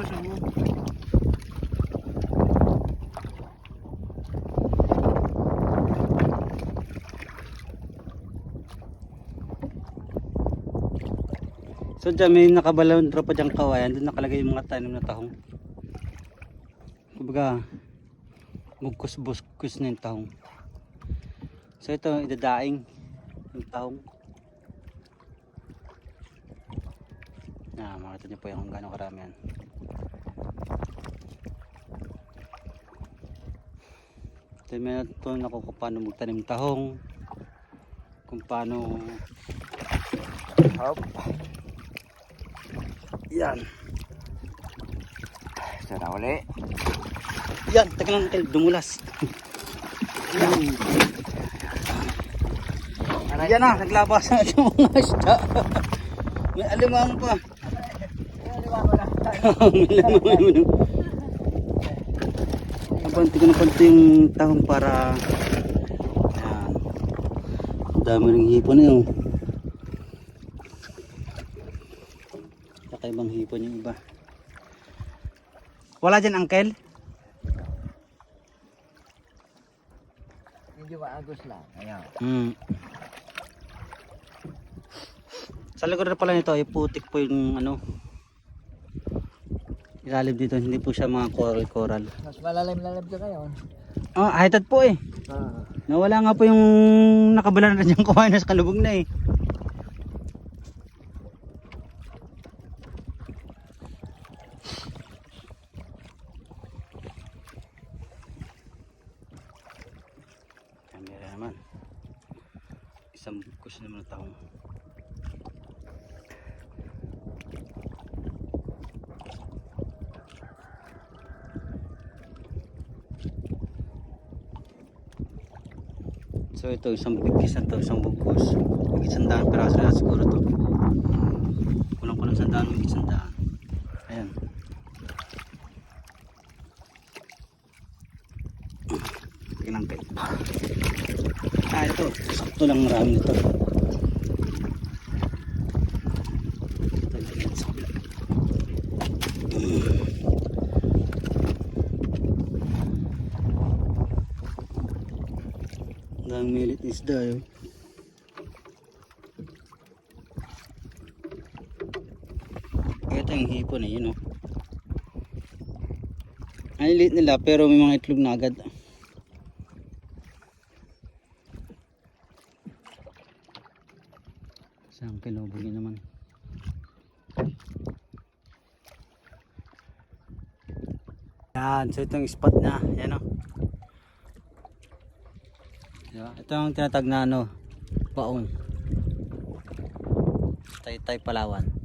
So dyan may nakabalawang tropa dyan kawayan. Doon nakalagay yung mga tanim na tahong. Kumbaga, mugkus-buskus na yung tahong. So ito, idadaing yung tahong. Na, makita niyo po yung gaano karami yan. Ito may natutunan ako kung paano magtanim tahong. Kung paano Hop. yan. Sana uli. Yan, teka lang Kel, dumulas. Yan. Yan na, naglabas na yung mga isda. May alimang pa. May alimang pa. Napanti ko na panti yung tahong para. Ang dami ring hipon yun. Kakaibang hipon yung iba. Wala dyan, Uncle? Medyo maagos lang. Ayan. Hmm. Sa likod na pala nito ay putik po yung ano. Ilalim dito, hindi po siya mga coral coral. Mas malalim-lalim siya ngayon. Oh, hightad po eh. Ah. Nawala nga po yung nakabala na dyan kumain na sa kalubog na eh. Camera naman. Isang bukos naman ng taong. So ito isang bigkis na to, isang bugkos. May isang daan piraso na siguro to. Kulang kulang isang daan, may isang daan. Ayan. Tingnan kayo. Ah, ito. Sakto lang marami. Ito, Ang milit isda yun. Ito yung hipon eh, yun oh. Ang liit nila pero may mga itlog na agad. Isang kilobuli naman. Yan, so itong spot na, yan oh. Diba? Ito ang tinatag na ano, baon. Taytay Palawan.